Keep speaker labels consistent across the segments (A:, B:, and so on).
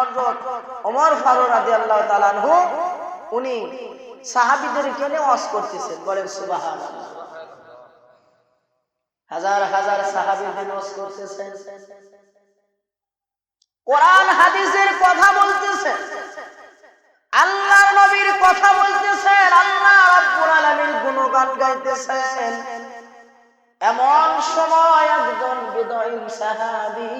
A: হজরত রাজি আল্লাহ তালানহু উনি সাহাবিদের কেনে ওয়াজ করতেছেন, বলেন সুবাহান হাজার হাজার কোরআন, হাদিসের কথা বলতেছেন। আল্লাহ নবীর কথা বলতেছেন। আল্লাহ রাব্বুল আলামিন গুণগান গাইতেছেন। এমন সময় একজন বিদয়ী সাহাবী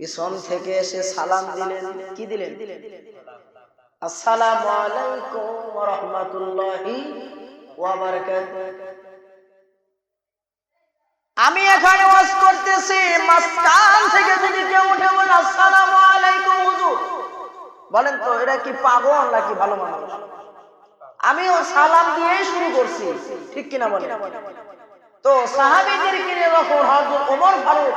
A: পিছন থেকে এসে সালাম দিলেন। কি দিলেন? আসসালামু আলাইকুম ওয়া ওয়া বারাকাতুহু। আমি এখানে ওয়াজ করতেছি, মাঝখান থেকে যদি কেউ উঠে বলে, আসসালামু আলাইকুম হুজুর। বলেন তো, এটা কি পাগল নাকি ভালো মানুষ? আমিও সালাম দিয়েই শুরু করছি, ঠিক কিনা বলেন? তো সাহাবীদেরকে নিয়ে যখন হযরত ওমর ফারুক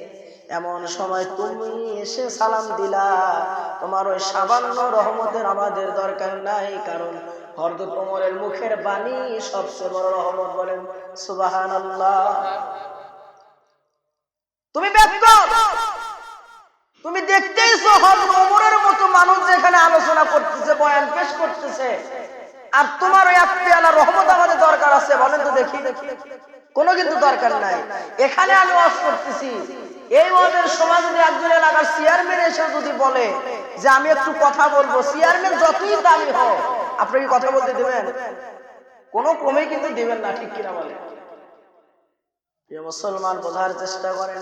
A: এমন সময় তুমি এসে সালাম দিলা। তোমার ওই সামান্য রহমতের আমাদের দরকার নাই, কারণ হরদত ওমরের মুখের বাণী সবচেয়ে বড় রহমত বলেন, সুবহানাল্লাহ। তুমি ব্যক্ত তুমি দেখতেইছো ওমরের মতো মানুষ যেখানে আলোচনা করতেছে, বয়ান পেশ করতেছে। আর তোমার ওই এক পেয়ালা রহমত আমাদের দরকার আছে, বলেন তো দেখি দেখি। কোনো কিন্তু দরকার নাই। এখানে আমি ওয়াজ করতেছি। এই ওয়াজের সময় যদি একজন এলাকার চেয়ারম্যান এসে যদি বলে যে আমি একটু কথা বলব চেয়ারম্যান যতই দামি হোক, আপনি কি কথা বলতে দেবেন? কোনো ক্রমেই কিন্তু দিবেন না, ঠিক কিনা বলে মুসলমান, বোঝার চেষ্টা করেন।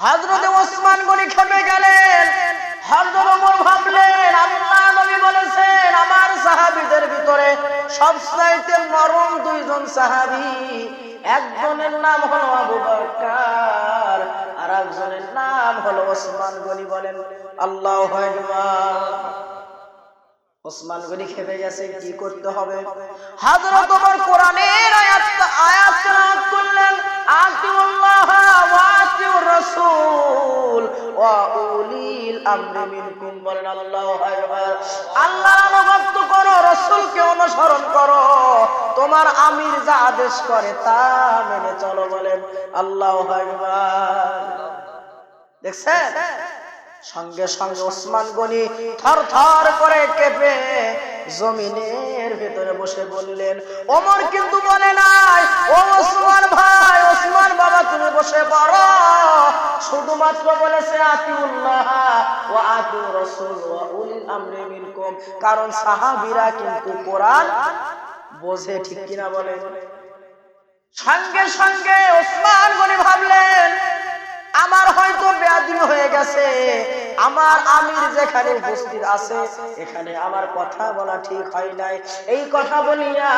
A: হযরতে ওসমান গনি খেপে গেলেন। হযরত ওমর ভাবলেন, আল্লাহ নবী বলেছেন, আমার সাহাবীদের ভিতরে সবচাইতে নরম দুইজন সাহাবী, একজনের নাম হলো আবু বকর। আর একজনের নাম হলো ওসমান গনি বলেন, আল্লাহ ওসমান গনি খেপে গেছে, কি করতে হবে? হযরত ওমর কোরআনের আয়াত আয়াত তেলাওয়াত করলেন, আতিউল্লাহ ওয়া আতিউর রাসূল ওয়া উলিল আমরি মিনকুম। বলেন, আল্লাহু আল্লাহর অনুগত করো, রাসূলকে অনুসরণ করো। তোমার আমির যা আদেশ করে তা মেনে চলো বলেন, আল্লাহু আকবার। দেখছেন? সঙ্গে সঙ্গে ওসমান গনি থর থর করে কেঁপে জমিনের ভেতরে বসে বললেন, ওমর কিন্তু বলে নাই, ও ওসমান ভাই, ওসমান বাবা, তুমি বসে পড়ো। শুধুমাত্র বলেছে, আতিউল্লাহ ও আতিউ রাসূল ওয়া উলিল আমরি মিনকুম। কারণ সাহাবীরা কিন্তু কোরআন বোঝে, ঠিক কিনা বলেন? সঙ্গে সঙ্গে ওসমান গনি ভাবলেন আমার হয়তো বেয়াদিন হয়ে গেছে। আমার আমির যেখানে উপস্থিত আছে, এখানে আমার কথা বলা ঠিক হয় নাই। এই কথা বলিয়া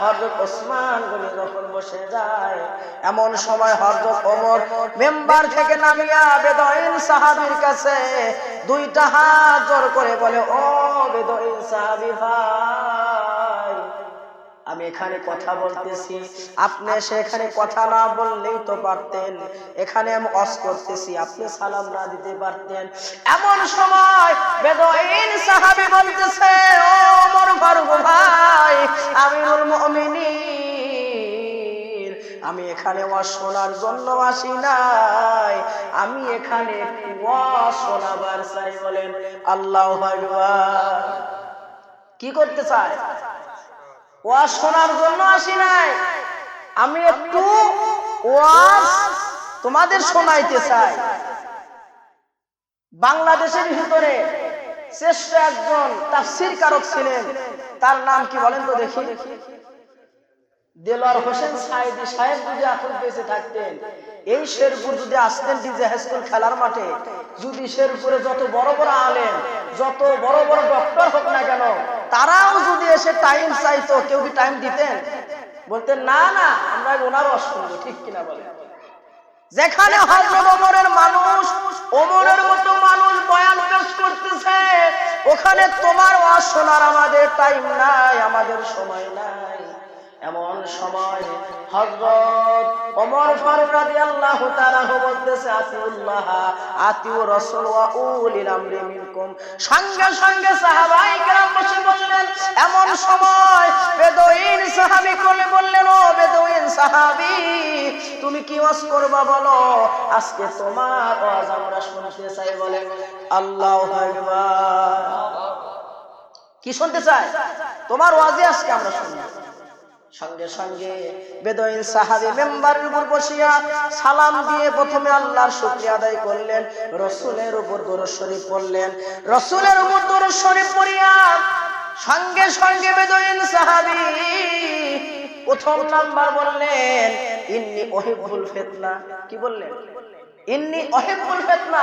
A: হরজত ওসমান গনি যখন বসে যায়, এমন সময় হরজত ওমর মেম্বার থেকে নামিয়া বেদইন সাহাবীর কাছে দুইটা হাত জোর করে বলে, ও বেদইন সাহাবী ভাই আমি এখানে কথা বলতেছি। আপনি সেখানে কথা না বললেই তো পারতেন। এখানে আমি অস করতেছি আপনি সালাম না দিতে পারতেন। এমন সময় বেদইন সাহাবী বলতেছে ও ওমর ফারুক ভাই আমিরুল মুমিনিন আমি এখানে ওয়াজ শোনার জন্য আসি নাই। আমি এখানে ওয়াজ শোনাবার চাই। বলেন আল্লাহ কি করতে চায়? ওয়াজ শোনার জন্য আসি নাই। আমি একটু ওয়াজ তোমাদের শোনাইতে চাই। বাংলাদেশের ভিতরে শ্রেষ্ঠ একজন তাফসির কারক ছিলেন। তার নাম কি বলেন তো দেখি। দেলোয়ার হোসেন সাইদি সাহেব যদি এখন বেঁচে থাকতেন, এই শেরপুর যদি আসতেন ডিজে হাইস্কুল খেলার মাঠে, যদি শেরপুরে যত বড় বড় আলেন যত বড় বড় ডক্টর হোক না কেন তারাও যদি এসে টাইম চাইতো, কেউ কি টাইম দিতেন? বলতেন, না না, আমরা ওনারও অসুবিধা। ঠিক কিনা বলে? যেখানে হজরত ওমরের মানুষ, ওমরের মতো মানুষ বয়ান পেশ করতেছে, ওখানে তোমার ওয়াজ শোনার আমাদের টাইম নাই, আমাদের সময় নাই। এমন সময় হযরত ওমর ফারুক রাদিয়াল্লাহু তাআলা বলতেছে, আতিউল্লাহ, আতিউ রাসূল ওয়া উলিল আমরি মিনকুম। সঙ্গে সঙ্গে সাহাবাই কেরাম বসে বললেন, এমন সময় বেদউইন সাহাবী কোলে বললেন, ও বেদউইন সাহাবী, তুমি কি ওয়াজ করবা বলো? আজকে তোমার ওয়াজ আমরা শুনতে চাই বলে। আল্লাহু আকবার। কি শুনতে চাই? তোমার ওয়াজে আজকে আমরা শুনব। সঙ্গে সঙ্গে বেদইন সাহাবি মেম্বারের উপর বসিয়া সালাম দিয়ে প্রথমে আল্লাহর শুকরিয়া আদায় করলেন। রসুলের উপর দরুদ শরীফ পড়লেন। রসুলের উপর দরুদ শরীফ পড়িয়া সঙ্গে সঙ্গে বেদইন সাহাবি প্রথম নাম্বার বললেন, ইন্নি ওহিবুল ফিতনা। কি বললেন? ইন্নি ওহিবুল ফিতনা।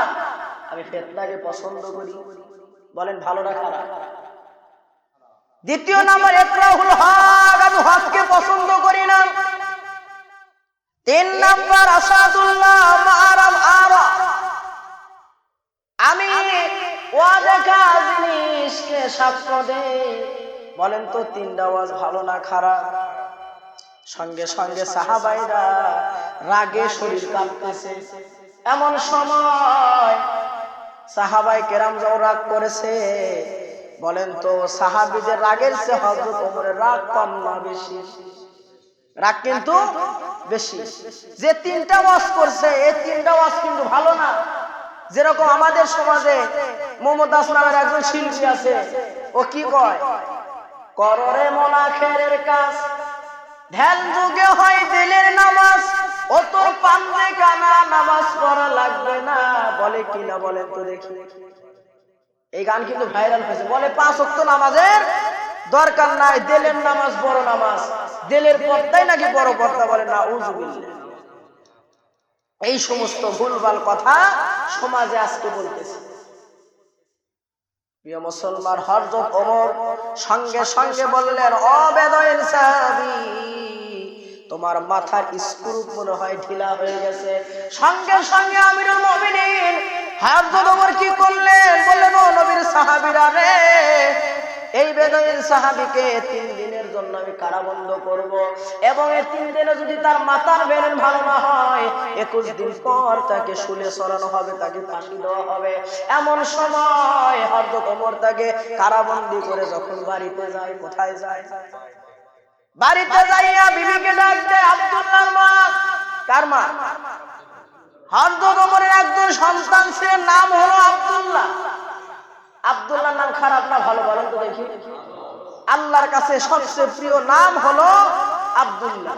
A: আমি ফিতনাকে পছন্দ করি। বলেন, ভালো না খারাপ? দ্বিতীয় নাম্বার একরাহুল হক, আমি হককে পছন্দ করি না। তিন নাম্বার আসাদুল্লাহ মারাম আরা। আমি ওয়া দেখা জিনিসকে সাক্ষ্য দেই। বলেন তো, তিনটা ওয়াজ ভালো না খারাপ? সঙ্গে সঙ্গে সাহাবাইরা রাগে শরীর কাঁপতেছে। এমন সময় সাহাবাই কেরাম রাগ করেছে বলেন তো, সাহাবিদের রাগের সে হজরত ওমরের রাগ কম না বেশি? রাগ কিন্তু বেশি। যে তিনটা ওয়াজ করছে এই তিনটা ওয়াজ কিন্তু ভালো না। যেরকম আমাদের সমাজে মোহাম্মদ দাস নামের একজন শিল্পী আছে, ও কি কয়? কররে মনা খেরের কাজ ধ্যান যুগে হয় দিলের নামাজ, ও তোর পান্তে কানা নামাজ পড়া লাগবে না। বলে কি না বলেন তো দেখি। এই গান কিন্তু ভাইরাল হয়েছে। বলে পাঁচ অক্ত নামাজের দরকার নাই, দেলের নামাজ বড় নামাজ। দেলের পর্দাই নাকি বড় পর্দা বলে না এই সমস্ত ভুলভাল কথা সমাজে আজকে বলতেছে। প্রিয় মুসলমান হরজত সঙ্গে সঙ্গে বললেন তোমার মাথার স্ক্রু মনে হয় ঢিলা হয়ে গেছে। সঙ্গে সঙ্গে আমিরুল মুমিনিন কি করলেন বললেন সাহাবিকে তিন দিনের জন্য আমি কারাবন্ধ করব। এবং তিন দিনে যদি তার ভালো না হয়, একুশ দিন পর তাকে শুলে সরানো হবে, তাকে ফাঁসি দেওয়া হবে। এমন সময় হরদত ওমর তাকে কারাবন্দি করে যখন বাড়িতে যায়, কোথায় যায়? বাড়িতে যাইয়া বিবিকে ডাক দেয়, আব্দুল্লাহর মা, কার মা? হরদত ওমরের একজন সন্তান ছিলেন নাম হলো আব্দুল্লাহ। আব্দুল্লাহ নাম খারাপ না, ভালো বলেন তো দেখি। আল্লাহর কাছে সবচেয়ে প্রিয় নাম হলো আব্দুল্লাহ।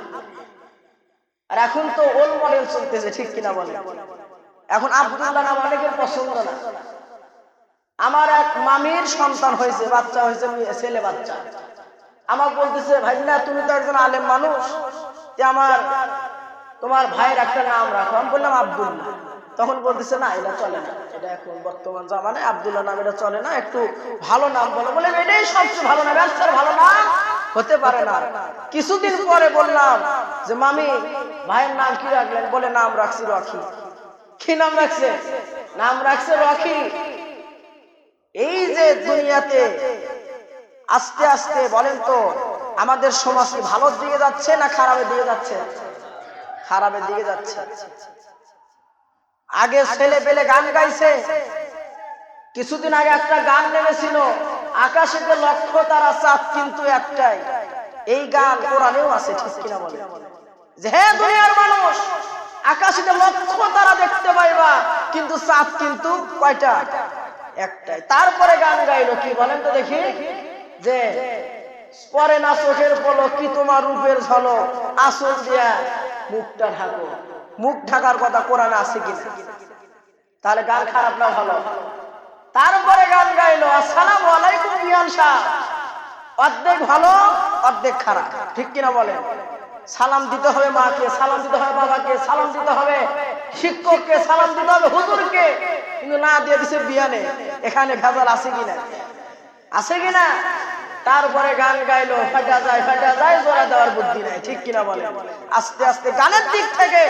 A: আর এখন তো ওল মডেল চলতেছে, ঠিক কিনা বলে এখন আব্দুল্লাহ নাম অনেকের পছন্দ না। আমার এক মামির সন্তান হয়েছে, বাচ্চা হয়েছে ছেলে বাচ্চা। আমার বলতেছে ভাই না তুমি তো একজন আলেম মানুষ। যে আমার তোমার ভাইয়ের একটা নাম রাখো। আমি বললাম আব্দুল্লাহ। তখন বলতেছে, না, এটা চলে না। এটা এখন বর্তমান জামানে আব্দুল্লাহ নাম, এটা চলে না। একটু ভালো নাম বলো। বলে, এটাই সবচেয়ে ভালো নাম। ব্যবসার ভালো নাম হতে পারে না। কিছুদিন পরে বললাম যে, মামি, ভাইয়ের নাম কি রাখলেন? বলে, নাম রাখছি রকি। কি নাম রাখছে? নাম রাখছে রকি। এই যে দুনিয়াতে আস্তে আস্তে বলেন তো, আমাদের সমাজ কি ভালোর দিকে যাচ্ছে না খারাপের দিকে যাচ্ছে? খারাপের দিকে যাচ্ছে। আগে ছেলে পেলে গান গাইছে। কিছুদিন আগে একটা গান নেমেছিল, আকাশেতে লক্ষ্য তারা চাঁদ কিন্তু একটাই। এই গান কোরআনেও আছে, ঠিক কিনা বলে যে হে দুনিয়ার মানুষ, আকাশেতে লক্ষ্য তারা দেখতে পাইবা, কিন্তু চাঁদ কিন্তু কয়টা? একটাই। তারপরে গান গাইলো, কি বলেন তো দেখি? যে পরে না চোখের পলক কি তোমার রূপের ঝলক? আসল দিয়া মুখটা ঢাকো। মুখ ঢাকার কথা কোরআনে আছে কিনা? তাহলে গান খারাপ না ভালো? তারপরে গান গাইলো, আসসালাম আলাইকুম ইয়ান শাহ অর্ধেক ভালো, অর্ধেক খারাপ। ঠিক কিনা বলেন? সালাম দিতে হবে মাকে, সালাম দিতে হবে বাবাকে, সালাম দিতে হবে শিক্ষককে, সালাম দিতে হবে হুজুরকে। কিন্তু না দিয়ে দিছে বিয়ানে। এখানে ভেজাল আছে কিনা? আছে কিনা? তারপরে গান গাইলো, ফাটা যায় ফাটা যায় জোড়া দেওয়ার বুদ্ধি নাই, ঠিক কিনা বলে? আস্তে আস্তে গানের দিক থেকে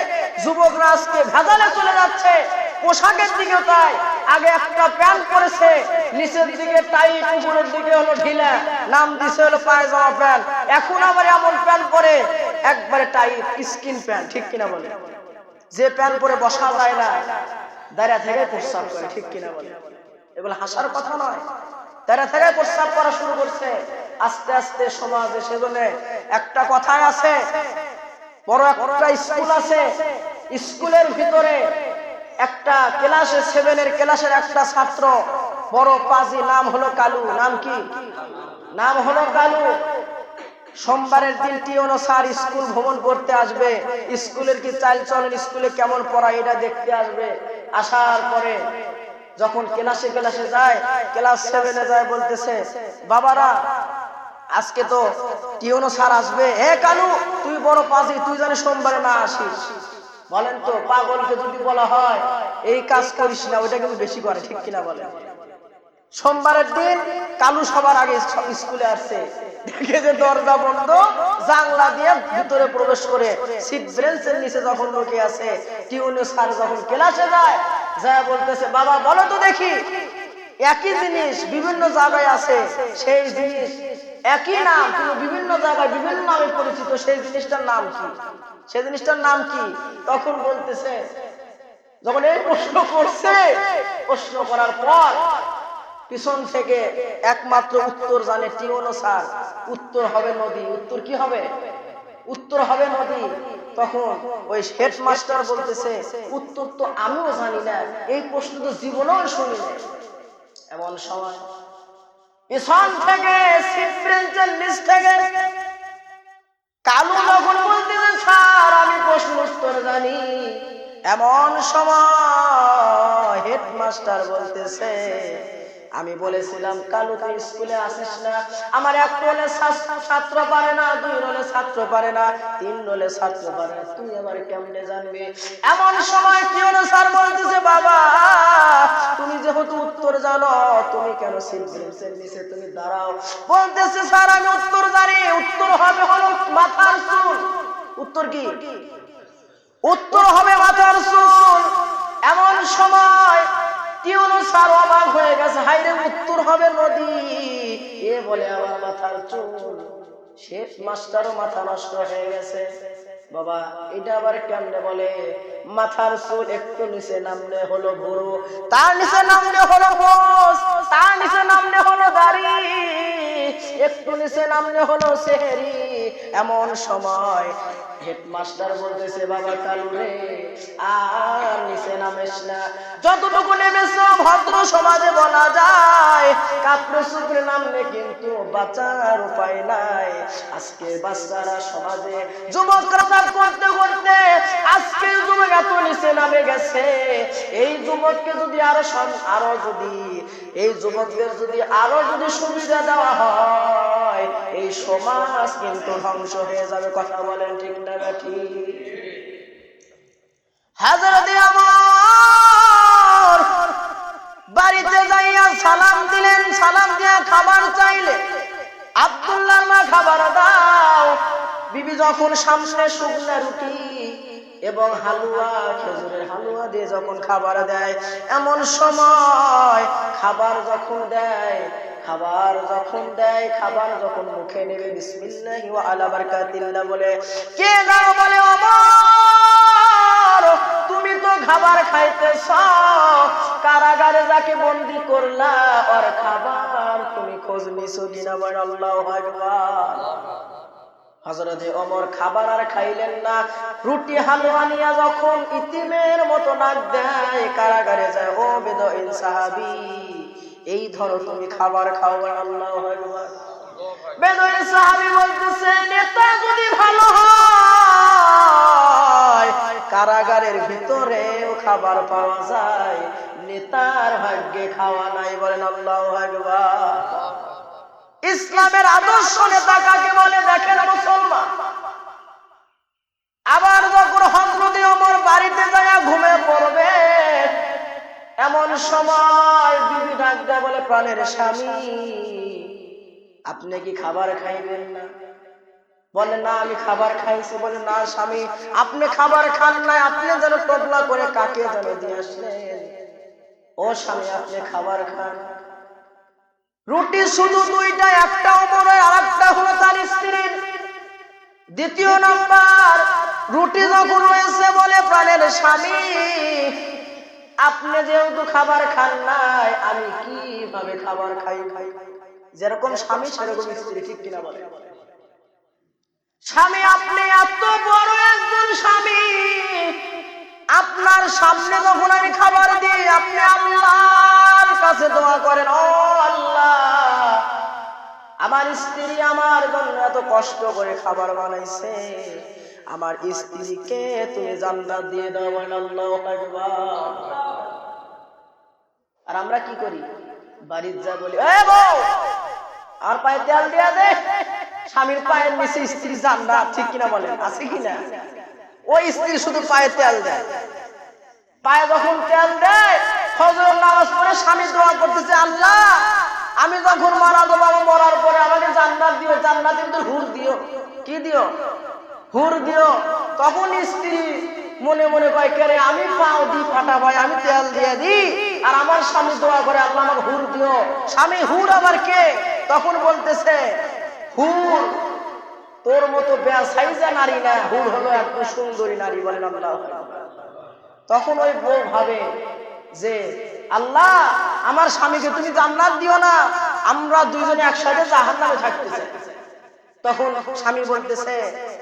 A: যুবকরা আজকে ভেজালে চলে যাচ্ছে, পোশাকের দিকে তাই, আগে একটা প্যান্ট পরেছে, নিচের দিকে টাইট উপরের দিকে হলো ঢিলা, নাম দিছে হলো পায়জামা প্যান্ট, এখন আবার এমন প্যান্ট পরে, একবারে টাইট স্কিন প্যান্ট, ঠিক কিনা বলে? যে প্যান্ট পরে বসা যায় না দাঁড়া থেকে প্রস্তাব করে ঠিক কিনা বলে? এগুলো হাসার কথা নয়। দাঁড়া থেকে প্রস্তাব করা শুরু করছে। আস্তে আস্তে সমাজে সেজন্য একটা কথাই আছে, বড় একটা স্কুল আছে, স্কুলের ভিতরে একটা ক্লাসে সেভেনের ক্লাসের একটা ছাত্র, বড় পাজি, নাম হলো কালু, নাম কি? নাম হলো কালু। সোমবারের দিন টিওনো স্যার স্কুল ভ্রমণ করতে আসবে, স্কুলের কি চাল চলেন স্কুলে কেমন পড়ায় এটা দেখতে আসবে। আসার পরে যখন ক্লাসে ক্লাসে যায়, ক্লাস সেভেনে যায় বলতেছে, বাবারা, আজকে তো টিউনো স্যার আসবে। হে কালু তুই বড় পাজি, তুই জানি সোমবারে না আসিস? বলেন তো, পাগলকে যদি বলা হয়, এই কাজ করিস না, ওইটা কিন্তু বেশি করে, ঠিক কিনা বলে সোমবারের দিন কালু সবার আগে স্কুলে আসছে দেখে যে দরজা বন্ধ, জানলা দিয়ে ভিতরে প্রবেশ করে সিট ব্রেঞ্চের নিচে যখন লোকে আছে টিউনি স্যার যখন ক্লাসে যায় যায় বলতেছে, বাবা, বলো তো দেখি। একই জিনিস বিভিন্ন জায়গায় আছে, সেই জিনিস। একই নাম, কিন্তু বিভিন্ন জায়গায় বিভিন্ন নামে পরিচিত, সেই জিনিসটার নাম কি? সেই জিনিসটার নাম কি? তখন বলতেছে, যখন এই প্রশ্ন করছে, প্রশ্ন করার পর পিছন থেকে একমাত্র উত্তর জানে টিওনো স্যার উত্তর হবে নদী। উত্তর কি হবে? উত্তর হবে নদী। তখন ওই হেডমাস্টার বলতেছে, উত্তর তো আমিও জানি না, এই প্রশ্ন তো জীবনেও শুনি না এমন সময় থেকে নিচ থেকে কালু যখন বলতেছে, স্যার, আমি প্রশ্ন উত্তর জানি। এমন সময় হেডমাস্টার বলতেছে আমি বলেছিলাম, কালু তুই স্কুলে আসিস না। আমার এক রোলে ছাত্র পারে না, দুই রোলে ছাত্র পারে না, তিন রোলে ছাত্র পারে না। তুই আমার কেমনে জানবি? এমন সময় কেউ না স্যার বলতেছে, বাবা, তুমি যেহেতু উত্তর জানো, তুমি কেন সিলসিলের নিচে, তুমি দাঁড়াও। বলতেছে, স্যার, আমি উত্তর জানি। উত্তর হবে হলো মাথার চুল। উত্তর কি? উত্তর হবে মাথার চুল। এমন সময় অবাক হয়ে গেছে হাইরে উত্তর হবে নদী। এ বলে আমার মাথার চুল মাস্টারও মাথা নষ্ট হয়ে গেছে। বাবা, এটা আবার কেমনে বলে? মাথার চুল একটু নিচে নামলে হলো বুড়ো তার নিচে নামলে হলো বোস তার নিচে নামলে হলো দাড়ি, একটু নিচে নামলে হলো সেহেরি। এমন সময় হেডমাস্টার বলতেছে, বাবা কালু রে, আর নিচে নামিস না। যতটুকু নেমেছ, ভদ্র সমাজে বলা যায় কাপড়ে সুপড়ে নামলে কিন্তু বাঁচার উপায় নাই। আজকে বাচ্চারা সমাজে যুবকরা কাজ করতে করতে আজকে যুবক এত নিচে নামে গেছে। এই যুবককে যদি আরও আরও যদি, এই যুবকদের যদি আরও যদি সুবিধা দেওয়া হয়, এই সমাজ কিন্তু ধ্বংস হয়ে যাবে। কথা বলেন ঠিক না হাজরতে আমার বাড়িতে যাইয়া সালাম দিলেন, সালাম দিয়া খাবার চাইলে। আব্দুল্লাহ মা খাবার দাও। বিবি যখন সামনে শুকনা রুটি এবং হালুয়া, খেজুরের হালুয়া দিয়ে যখন খাবার দেয়, এমন সময় খাবার যখন দেয় খাবার যখন দেয়, খাবার যখন মুখে নেবে, বিসমিল্লাহি ওয়া আলা বারাকাতিল্লাহ বলে, কে গাও বলে ওমর তুমি তো খাবার খাইতেছ। কারাগারে যাকে বন্দি করলা, ওর খাবার তুমি খোঁজ নিছো কিনা বলে আল্লাহু আকবার। হজরতে অমর খাবার আর খাইলেন না। রুটি হালুয়া নিয়ে যখন ইতিমের মতো ডাক দেয়, কারাগারে যায়, ও বেদইন সাহাবি এই ধরো তুমি খাবার খাও আল্লাহ বেদইন সাহাবি বলতেছে নেতা যদি ভালো হয় কারাগারের ভিতরেও খাবার পাওয়া যায়। নেতার ভাগ্যে খাওয়া নাই বলেন আল্লাহ ইসলামের আদর্শ নেতা কাকে বলে? দেখেন মুসলমান। আবার যখন সময় বিবি ডাক দেয় বলে প্রাণের স্বামী। আপনি কি খাবার খাইবেন না? বলে, না, আমি খাবার খাইছি। বলে, না স্বামী, আপনি খাবার খান নাই। আপনি যেন টবলা করে কাকে যেন দিয়ে আসলেন? ও স্বামী, আপনি খাবার খান। রুটি শুধু দুইটা একটা ওমরের আর একটা হলো তার স্ত্রীর। দ্বিতীয় নাম্বার, রুটি যখন রয়েছে বলে প্রাণের স্বামী আপনি যেহেতু খাবার খান নাই, আমি কীভাবে খাবার খাই? খাই যেরকম স্বামী, সেরকম স্ত্রী, ঠিক কিনা বলে? স্বামী, আপনি এত বড় একজন স্বামী। আপনার সামনে যখন আমি খাবার দিই, আপনি আল্লাহর কাছে দোয়া করেন, ও আল্লাহ, আমার স্ত্রী আমার জন্য এত কষ্ট করে খাবার বানাইছে। আমার স্ত্রীকে তুমি জান্নাত দিয়ে দাও আল্লাহু আকবার। আর আমরা কি করি? বাড়ির যা বলি আর পায়ে তেল দিয়া দে। স্বামীর পায়ের নিচে স্ত্রী জান্নাত ঠিক কিনা বলেন? আছে কিনা? ওই স্ত্রী শুধু পায়ে তেল দেয়। পায়ে যখন তেল দেয় নামাজ পড়ে স্বামী দোয়া করতেছে, আল্লাহ, আমি যখন মারা দেবো মরার পরে আমাকে জান্নাত দিও, জান্নাত কিন্তু হুর দিও। কি দিও? হুর দিও। তখন স্ত্রী মনে মনে কয় কেরে আমি পাও দি ফাটা ভাই, আমি তেল দিয়ে দি। আর আমার স্বামী দোয়া করে, আল্লাহ আমাকে হুর দিও। স্বামী হুর আবার কে? তখন বলতেছে, হুর, তোর মতো বেয়া সাইজা নারী না, হুর হলো একটু সুন্দরী নারী বলেন আল্লাহ। তখন ওই বউ ভাবে যে, আল্লাহ, আমার স্বামীকে তুমি জান্নাত দিও না, আমরা দুইজনে একসাথে জাহান নামে থাকতে চাই। তখন স্বামী বলতেছে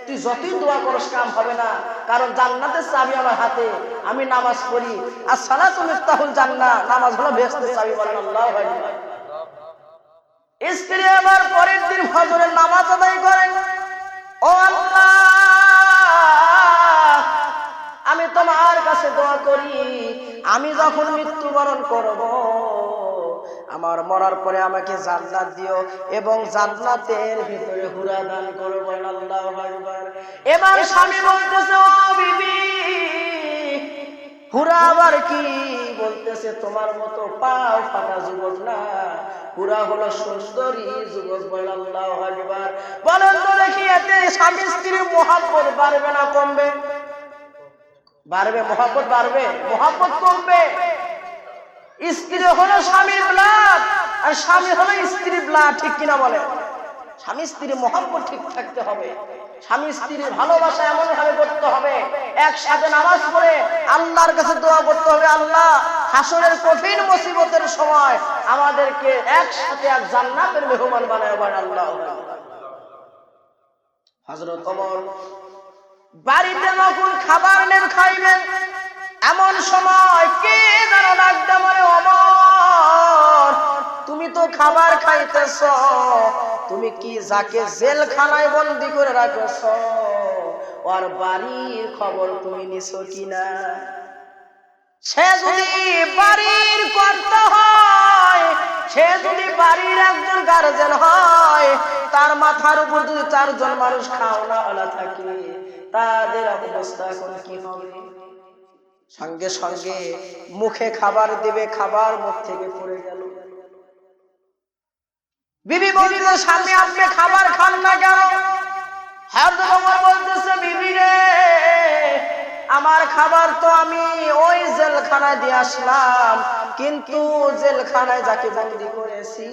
A: তুই যতই দোয়া করস, কাম হবে না। কারণ জান্নাতের চাবি আমার হাতে, আমি নামাজ পড়ি। আর সালা তুমি তাহুল জান্না নামাজ হলো ভেস্তের চাবি বলেন আল্লাহ স্ত্রী আবার পরের দিন ফজরের নামাজ আদায় করেন। ও আল্লাহ, আমি তোমার কাছে দোয়া করি। আমি যখন মৃত্যুবরণ করব আমার মরার পরে আমাকে জান্নাত দিও এবং জান্নাতের ভিতরে হুরা দান করব আল্লাহ আকবার। এবার স্বামী বলতেছে ও বিবি হুরা আবার কি? বলতেছে তোমার মতো পাও ফাটা যুবক না। হুরা হলো সুন্দরী যুবক বল আল্লাহ আকবার। বলেন তো দেখি এতে স্বামী স্ত্রীর মহাব্বত বাড়বে না কমবে? বাড়বে মহাব্বত বাড়বে মহাব্বত কমবে। স্ত্রী হলো স্বামীর ব্লাড আর স্বামী হলো স্ত্রীর ব্লাড ঠিক কিনা বলে? স্বামী স্ত্রীর মহাব্বত ঠিক থাকতে হবে। স্বামী স্ত্রীর ভালোবাসা এমন ভাবে করতে হবে একসাথে নামাজ পড়ে আল্লাহর কাছে দোয়া করতে হবে, আল্লাহ, হাসরের কঠিন মুসিবতের সময় আমাদেরকে একসাথে এক জান্নাতের মেহমান বানায় বলেন আল্লাহ হজরত বাড়িতে যখন খাবার নেন, খাইবেন এমন সময় কে যেন ডাকতে মানে অমর, তুমি তো খাবার খাইতেছ। তুমি কি যাকে জেলখানায় বন্দি করে রাখছ? ওর বাড়ির খবর তুমি নিছো কিনা? সে যদি বাড়ির কর্তা হয়, সে যদি বাড়ির একজন গার্জেন হয়, তার মাথার উপর যদি চারজন মানুষ খাওয়া থাকে, তাদের অবস্থা এখন কি হবে? সঙ্গে সঙ্গে মুখে খাবার দিবে, খাবার মুখ থেকে পড়ে গেল। বিবি বলতেছে স্বামী, আপনি খাবার খান না কেন? হ্যাঁ বলতেছে, বিবি রে, আমার খাবার তো আমি ওই জেলখানায় দিয়ে আসলাম, কিন্তু জেলখানায় যাকে বন্দি করেছি,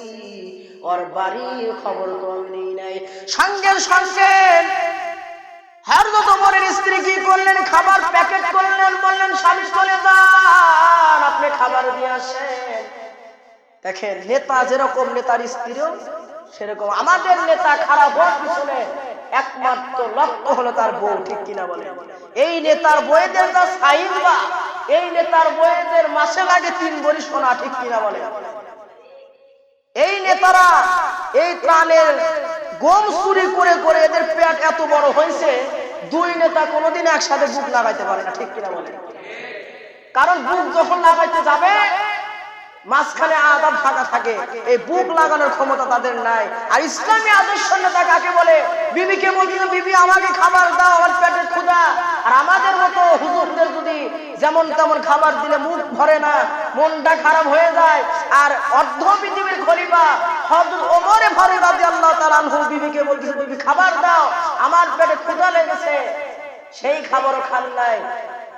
A: ওর বাড়ির খবর তো আমি নেই নাই। সঙ্গে সঙ্গে হলো তার বউ, ঠিক কিনা বলে এই নেতার বইদের যা সাইজ বা, এই নেতার বইদের মাসে লাগে তিন বড়ি ঠিক কিনা বলে এই নেতারা এই ত্রাণের গম চুরি করে করে এদের পেট এত বড় হয়েছে, দুই নেতা কোনোদিন একসাথে বুক লাগাইতে পারে না, ঠিক কিনা বলে কারণ বুক যখন লাগাইতে যাবে মাঝখানে আদাব ফাঁকা থাকে। এই বুক লাগানোর ক্ষমতা তাদের নাই। আর ইসলামী আদর্শ নেতা কাকে বলে? বিবিকে বলছিল বিবি, আমাকে খাবার দাও, আমার পেটের ক্ষুধা। আর আমাদের মতো হুজুরদের যদি যেমন তেমন খাবার দিলে মুখ ভরে না, মনটা খারাপ হয়ে যায়। আর অর্ধ পৃথিবীর খলিফা হযরত ওমরে ফারুক রাদিয়াল্লাহু তাআলা আনহু বিবিকে বলতেছে, বিবি, খাবার দাও, আমার পেটে ক্ষুধা লেগেছে, সেই খাবারও খান নাই।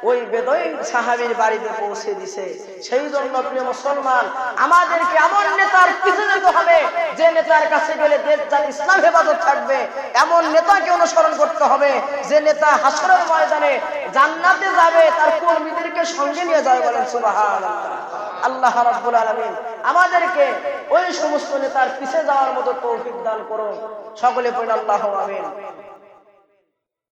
A: ওই বেদইন সাহাবীর বাড়িতে পৌঁছে দিছে। সেই জন্য প্রিয় মুসলমান, আমাদেরকে এমন নেতার পিছনে যেতে হবে, যে নেতার কাছে গেলে দেশ যার ইসলাম হেফাজত থাকবে। এমন নেতাকে অনুসরণ করতে হবে, যে নেতা হাসরের ময়দানে জান্নাতে যাবে, তার কর্মীদেরকে সঙ্গে নিয়ে যাবে বলেন সুবহানাল্লাহ। আল্লাহ রাব্বুল আলামিন আমাদেরকে ওই সমস্ত নেতার পিছে যাওয়ার মতো তৌফিক দান করুন। সকলে পড়ে আল্লাহ আমিন।